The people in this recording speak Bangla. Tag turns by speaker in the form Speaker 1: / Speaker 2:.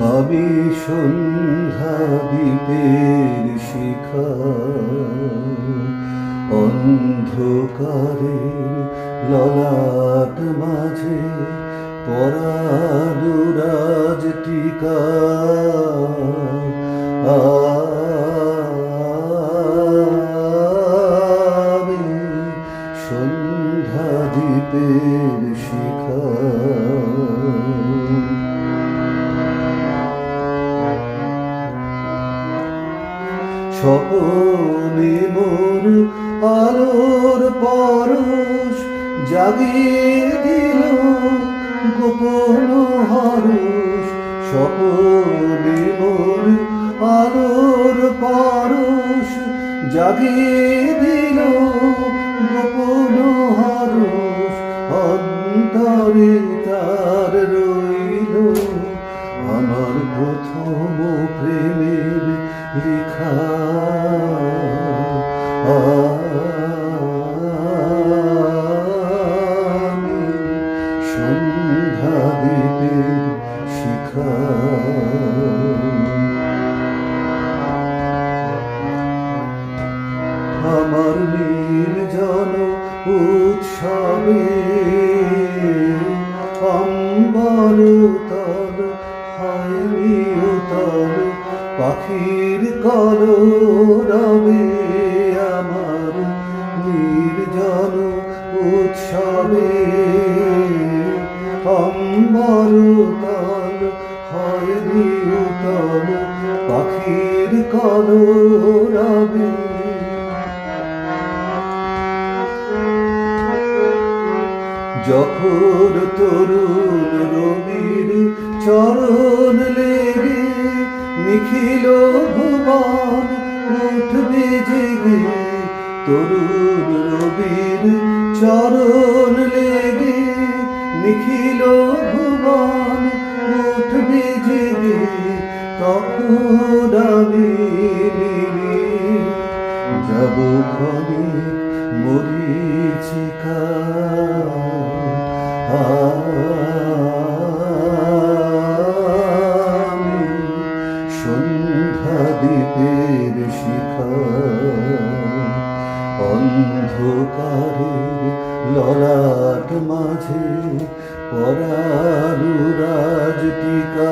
Speaker 1: আমি সন্ধ্যা দ্বীপের শিখা অন্ধকারের ললাট মাঝে পরানুরাজ টিকা। আমি স্বপনে মোর আলোর পরশ জাগিয়ে দিল গোপন হরস স্বপনে মোর আলোর পরশ জাগিয়ে দিল গোপন হরস অন্তরে তার রইল আমার প্রথম প্রেমের লেখা সন্ধ্যা দ্বীপের শিখা। আমার নির্জন উৎসবে অম্বর তল হয়নি পাখির কল রবে আমার নির্জন উৎসবে। অম্বর তল হয়নি তল পাখির কল রবে যখন তরুণ রবির চরণ লেগে নিখিল ভুবন উঠবে জেগে তরুণ রবির চরণ লেগে নিখিল ভুবন উঠবে জেগে তখন আমি যাব ক্ষণিক মরিচিকা শিখা অন্ধকারের ললাট মাঝে পরানুরাজ টিকা